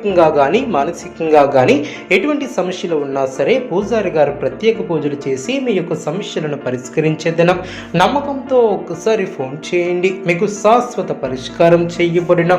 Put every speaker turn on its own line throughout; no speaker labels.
శారీరకంగా కానీ మానసికంగా కానీ ఎటువంటి సమస్యలు ఉన్నా సరే పూజారి గారు ప్రత్యేక పూజలు చేసి మీ యొక్క సమస్యలను పరిష్కరించేదనం. నమ్మకంతో ఒక్కసారి ఫోన్ చేయండి. మీకు శాశ్వత పరిష్కారం చేయబడిన.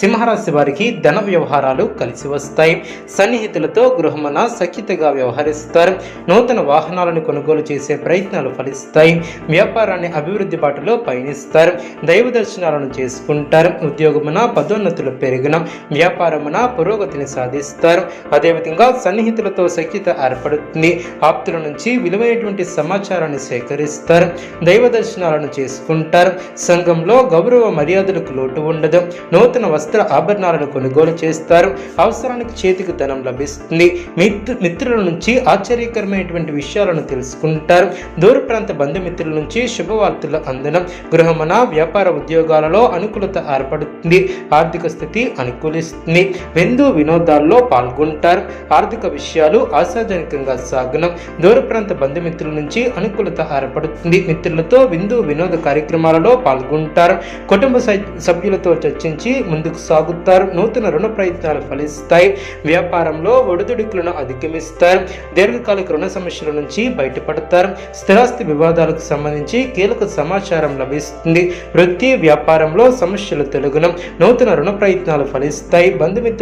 సింహరాశి వారికి ధన వ్యవహారాలు కలిసి వస్తాయి. సన్నిహితులతో గృహమన సఖ్యతగా వ్యవహరిస్తారు. నూతన వాహనాలను కొనుగోలు చేసే ప్రయత్నాలు ఫలిస్తాయి. వ్యాపారాన్ని అభివృద్ధి బాటలో పయనిస్తారు. దైవ దర్శనాలను చేసుకుంటారు. ఉద్యోగమున పదోన్నతులు పెరిగిన. వ్యాపారమున పురోగతిని సాధిస్తారు. అదేవిధంగా సన్నిహితులతో సఖ్యత ఏర్పడుతుంది. ఆప్తుల నుంచి విలువైనటువంటి సమాచారాన్ని సేకరిస్తారు. దైవ దర్శనాలను చేసుకుంటారు. సంఘంలో గౌరవ మర్యాదలకు లోటు ఉండదు. నూతన వస్త్ర ఆభరణాలను కొనుగోలు చేస్తారు. అవసరానికి చేతికి ధనం లభిస్తుంది. మిత్రు మిత్రుల నుంచి ఆశ్చర్యకరమైనటువంటి విషయాలను తెలుసుకుంటారు. దూర ప్రాంత బంధుమిత్రుల నుంచి శుభవార్తలు అందడం. గృహమన వ్యాపార ఉద్యోగాలలో అనుకూలత ఏర్పడుతుంది. ఆర్థిక స్థితి అనుకూలిస్తుంది. విందు వినోదాల్లో పాల్గొంటారు. ఆర్థిక విషయాలు ఆశాజనకంగా సాగనం. దూర ప్రాంత బంధుమిత్రుల నుంచి అనుకూలత ఏర్పడుతుంది. మిత్రులతో విందు వినోద కార్యక్రమాలలో పాల్గొంటారు. కుటుంబ సభ్యులతో చర్చించి ముందుకు సాగుతారు. నూతన రుణ ప్రయత్నాలు ఫలిస్తాయి. వ్యాపారంలో ఒడిదుడుకులను అధిగమిస్తారు. దీర్ఘకాలిక రుణ సమస్యల నుంచి బయటపడతారు. స్థిరాస్తి వివాదాలకు సంబంధించి కీలక సమాచారం లభిస్తుంది. వృత్తి వ్యాపారంలో సమస్యలు తొలగునం. నూతన రుణ ప్రయత్నాలు ఫలిస్తాయి.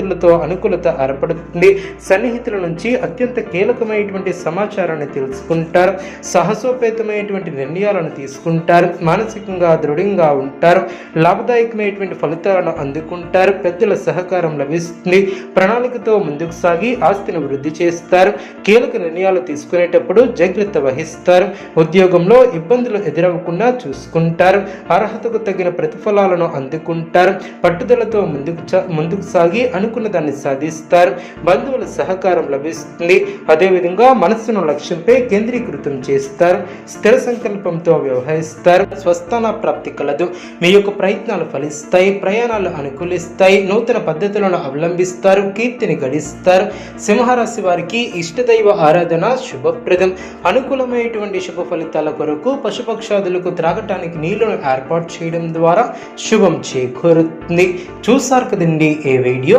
బంధుమిత్రులతో అనుకూలత ఏర్పడుతుంది. సన్నిహితుల నుంచి అత్యంత కీలకమైనటువంటి సమాచారాన్ని తెలుసుకుంటారు. సాహసోపేతమైనటువంటి నిర్ణయాలను తీసుకుంటారు. మానసికంగా దృఢంగా ఉంటారు. లాభదాయకమైనటువంటి ఫలితాలను అందుకుంటారు. పెద్దల సహకారం లభిస్తుంది. ప్రణాళికతో ముందుకు సాగి ఆస్తిని వృద్ధి చేస్తారు. కీలక నిర్ణయాలు తీసుకునేటప్పుడు జాగ్రత్త వహిస్తారు. ఉద్యోగంలో ఇబ్బందులు ఎదురవ్వకుండా చూసుకుంటారు. అర్హతకు తగిన ప్రతిఫలాలను అందుకుంటారు. పట్టుదలతో ముందుకు ముందుకు సాగి అనుకున్న దాన్ని సాధిస్తారు బంధువుల సహకారం లభిస్తుంది. అదేవిధంగా మనస్సును లక్ష్యంపై కేంద్రీకృతం చేస్తారు స్థిర సంకల్పంతో వ్యవహరిస్తారు. స్వస్థాన ప్రాప్తి కలదు. మీ యొక్క ప్రయత్నాలు ఫలిస్తాయి ప్రయాణాలు అనుకూలిస్తాయి నూతన పద్ధతులను అవలంబిస్తారు కీర్తిని గడిస్తారు. సింహరాశి వారికి ఇష్టదైవ ఆరాధన శుభప్రదం. అనుకూలమైనటువంటి శుభ ఫలితాల కొరకు పశుపక్షాదులకు త్రాగటానికి నీళ్ళను ఏర్పాటు చేయడం ద్వారా శుభం చేకూరుతుంది. చూసారు కదండి ఏ వీడియో?